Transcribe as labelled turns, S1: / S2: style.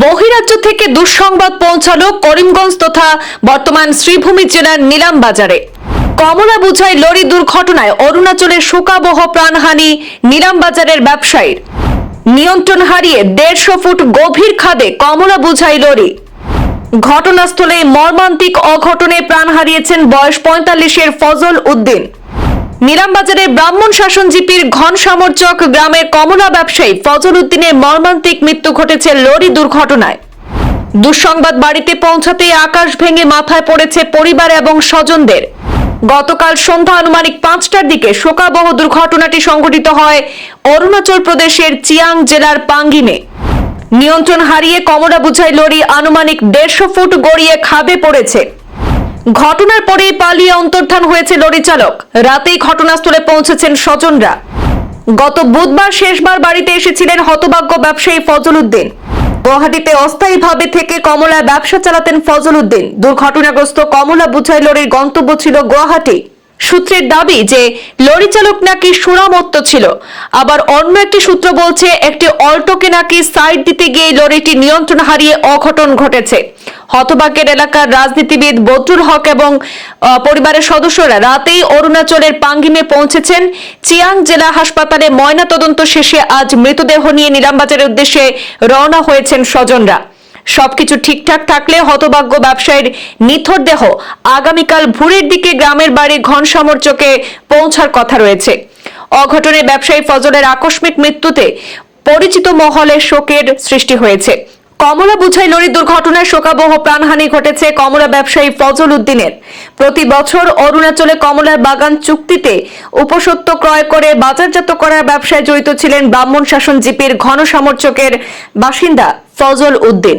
S1: বহিরাজ্য থেকে দুঃসংবাদ পৌঁছালো করিমগঞ্জ তথা বর্তমান শ্রীভূমি জেলার নিলাম বাজারে। কমলা বুঝাই লরি দুর্ঘটনায় অরুণাচলের শোকাবহ প্রাণহানি নিলাম বাজারের ব্যবসায়ীর। নিয়ন্ত্রণ হারিয়ে দেড়শো ফুট গভীর খাদে কমলা বুঝাই লরি। ঘটনাস্থলে মর্মান্তিক অঘটনে প্রাণ হারিয়েছেন বয়স পঁয়তাল্লিশের ফজল উদ্দিন। নিলামবাজারের ব্রাহ্মণ শাসন জিপির ঘন সামরচক গ্রামের কমলা ব্যবসায়ী ফজল উদ্দিনের মর্মান্তিক মৃত্যু ঘটেছে লরি দুর্ঘটনায়। দুঃসংবাদ বাড়িতে পৌঁছাতেই আকাশ ভেঙে মাথায় পড়েছে পরিবার এবং স্বজনদের। গতকাল সন্ধ্যা আনুমানিক পাঁচটার দিকে শোকাবহ দুর্ঘটনাটি সংঘটিত হয় অরুণাচল প্রদেশের চিয়াং জেলার পাঙ্গিমে। নিয়ন্ত্রণ হারিয়ে কমলা বুঝাই লরি আনুমানিক দেড়শো ফুট গড়িয়ে খাবে পড়েছে। ঘটনার পরেই পালিয়ে অন্তর্ধান হয়েছে লরি চালক। রাতেই ঘটনাস্থলে পৌঁছেছেন স্বজনরা। গত বুধবার শেষবার বাড়িতে এসেছিলেন হতভাগ্য ব্যবসায়ী ফজল উদ্দিন। গুয়াহাটিতে অস্থায়ীভাবে থেকে কমলা ব্যবসা চালাতেন ফজল উদ্দিন। দুর্ঘটনাগ্রস্ত কমলা বুঝাই লরির গন্তব্য ছিল গুয়াহাটি সূত্রের দাবি যে, লরি চালক নাকি সুরামত্ত ছিল। আবার অন্য একটি সূত্র বলছে, একটি অল্টোকে নাকি সাইড দিতে গিয়ে লরিটি নিয়ন্ত্রণ হারিয়ে অঘটন ঘটেছে। হতবাকের এলাকার রাজনীতিবিদ বদরুল হক এবং পরিবারের সদস্যরা রাতেই অরুণাচলের পাঙ্গিমে পৌঁছেছেন। চিয়াং জেলা হাসপাতালে ময়না তদন্ত শেষে আজ মৃতদেহ নিয়ে নিলামবাজারের উদ্দেশ্যে রওনা হয়েছেন স্বজনরা। সবকিছু ঠিকঠাক থাকলে হতভাগ্য ব্যবসায়ীর নিথর দেহ আগামীকাল ভোরের দিকে গ্রামের বাড়ি ঘন সমর্চকে পৌঁছার কথা রয়েছে। অঘটনে ব্যবসায়ী ফজলের আকস্মিক মৃত্যুতে পরিচিত মহলে শোকের সৃষ্টি হয়েছে। কমলা বুঝাই লরি দুর্ঘটনায় শোকাবহ প্রাণহানি ঘটেছে কমলা ব্যবসায়ী ফজল উদ্দিনের। প্রতি বছর অরুণাচলে কমলার বাগান চুক্তিতে উপসত্য ক্রয় করে বাজারজাত করার ব্যবসায় জড়িত ছিলেন ব্রাহ্মণ শাসন জিপির ঘন সমর্থকের বাসিন্দা ফজল উদ্দিন।